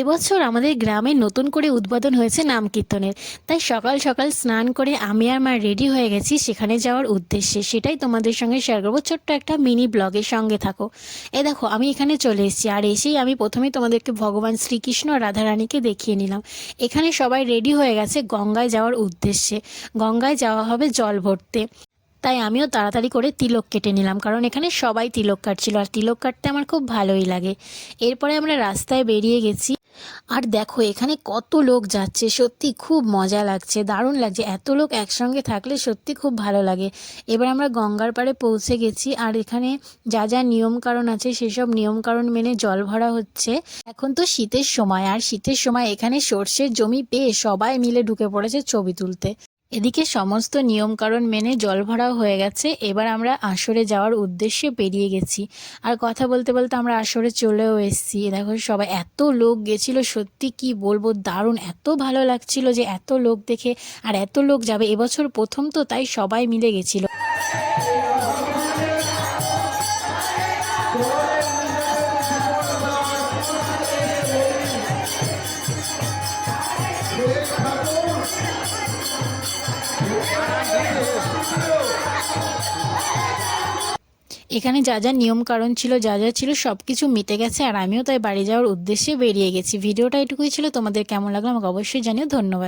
এবছর আমাদের গ্রামে নতুন করে উদ্বোধন হয়েছে নাম কীর্তনের। তাই সকাল সকাল স্নান করে আমি আর মা রেডি হয়ে গেছি সেখানে যাওয়ার উদ্দেশ্যে। সেটাই তোমাদের সঙ্গে শেয়ার করব। ছোট্ট একটা মিনি ব্লগের সঙ্গে থাকো। এ দেখো, আমি এখানে চলে এসেছি। আর এসেই আমি প্রথমেই তোমাদেরকে ভগবান শ্রীকৃষ্ণ রাধারানীকে দেখিয়ে নিলাম। এখানে সবাই রেডি হয়ে গেছে গঙ্গায় যাওয়ার উদ্দেশ্যে। গঙ্গায় যাওয়া হবে জল ভরতে। তাই আমিও তাড়াতাড়ি করে তিলক কেটে নিলাম, কারণ এখানে সবাই তিলক কাটছিল। আর তিলক কাটতে আমার খুব ভালোই লাগে। এরপরে আমরা রাস্তায় বেরিয়ে গেছি। আর দেখো, এখানে কত লোক যাচ্ছে, সত্যি খুব মজা লাগছে, দারুণ লাগছে। এত লোক একসঙ্গে থাকলে সত্যি খুব ভালো লাগে। এবার আমরা গঙ্গার পাড়ে পৌঁছে গেছি, আর এখানে যা যা নিয়মকানুন আছে, সেসব নিয়মকানুন মেনে জল ভরা হচ্ছে। এখন তো শীতের সময়, আর শীতের সময় এখানে সর্ষের জমি পেয়ে সবাই মিলে ঢুকে পড়েছে ছবি তুলতে। এদিকে সমস্ত নিয়মকানুন মেনে জল ভরাও হয়ে গেছে। এবার আমরা আসরে যাওয়ার উদ্দেশ্যে পেরিয়ে গেছি। আর কথা বলতে বলতে আমরা আসরে চলেও এসেছি। দেখো সবাই এত লোক গেছিল, সত্যি কি বলব, দারুণ। এত ভালো লাগছিল যে এত লোক দেখে আর এত লোক যাবে। এবছর প্রথম তো তাই সবাই মিলে গেছিল। এখানে যা যা নিয়ম কারণ ছিল, যা যা ছিল সব কিছু মিটে গেছে আর আমিও তাই বাড়ি যাওয়ার উদ্দেশ্যে বেরিয়ে গেছি। ভিডিওটা এটুকুই ছিল। তোমাদের কেমন লাগল আমাকে অবশ্যই জানিও। ধন্যবাদ।